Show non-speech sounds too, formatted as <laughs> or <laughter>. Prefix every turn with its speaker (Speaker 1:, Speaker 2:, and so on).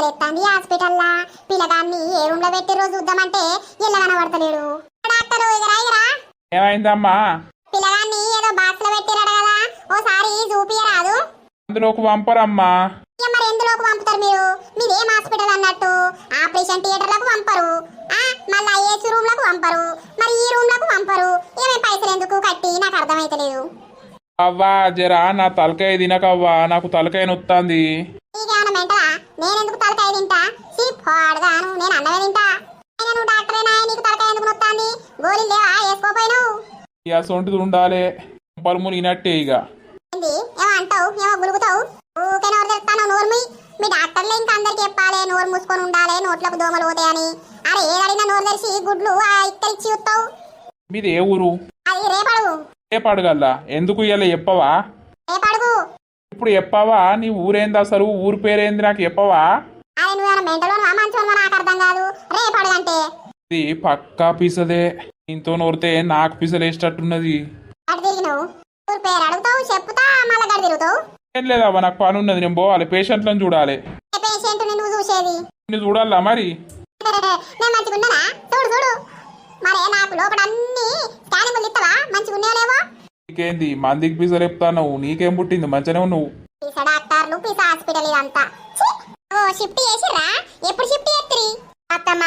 Speaker 1: ఎత్తాంది హాస్పిటల్లా? పిల్లగాన్ని ఏ రూమ్లో పెట్టి రోజు చూద్దామంటే ఇళ్ళ కనబడతలేడు. డాక్టర్
Speaker 2: ఏమైందమ్మా?
Speaker 1: పిల్లగాన్ని ఏదో బాక్స్లో పెట్టిరట కదా. ఓసారి చూపియరాదు
Speaker 2: అందులోకి పంపరమ్మా.
Speaker 1: మరి ఎందులోకి పంపుతారు మీరు? మీదేం హాస్పిటల్ అన్నట్టు. ఆపరేషన్ థియేటర్లకు పంపరు. ఆ మళ్ళా ఏసీ రూమ్లకు పంపరు. మరి ఈ రూమ్లకు పంపరు. ఏమేం పైసలు ఎందుకు కట్టి? నాకు అర్థమైతలేదు.
Speaker 2: అవ్వా జరా నా తలకాయ తినకవ్వా. నాకు తలకాయ నొత్తాంది.
Speaker 1: నేనెందుకు తలకాయ తింటా? సీ పాడుగాను నేను అన్నమే తింటా. అయినా నువ్వు డాక్టరేనా నీకు తలకాయ ఎందుకు నొత్తాంది? గోళీలు లేవా? వేసుకోపోయినావు.
Speaker 2: ఇక సొంటిది ఉండాలి. ఇక.
Speaker 1: ఏంది? ఏమో అంటావు ఏమో గులుగుతావు. ఊకే నోరు తెస్తాను నోరు మీ డాక్టర్లే ఇంకా అందరికి చెప్పాలి నోరు మూసుకొని ఉండాలి నోట్లకు దోమలు పోతాయని. అరే ఏదడినా నోరు తెరిచి గుడ్లు ఆ ఇక్కడిచ్చి చూస్తావు.
Speaker 2: మీది ఏ ఊరు?
Speaker 1: అది రేపడుగు.
Speaker 2: ఏ పడగల్లా ఎందుకు ఇయ్యాల చెప్పవా? ఇప్పుడు చెప్పవా? నీ ఊరేంది అసలు ఊరు పేరేంది నాకు చెప్పవా? ఇది పక్కా పిసదే ఇంతో నోరితే నాకు పిసలేసేటట్టున్నది. ఏం లేదవ్వా నాకు పని ఉన్నది నేను పోవాలి. పేషెంట్లను చూడాలి.
Speaker 1: ఏ పేషెంట్ నువ్వు చూసేది? <laughs>
Speaker 2: నేను చూడాలా మరి?
Speaker 1: చూడు చూడు. మరే నాకు లోపల అన్ని
Speaker 2: నీకేంది? మందికి పిసలేపుతావు నీకేం పుట్టింది? మంచిగా నువ్వు
Speaker 1: పిస డాక్టర్లు పిస హాస్పిటల్ ఇదంతా ఓ షిఫ్ట్ చేసిర్రా? ఎప్పుడు షిఫ్ట్ చేస్తురి అత్తమ్మ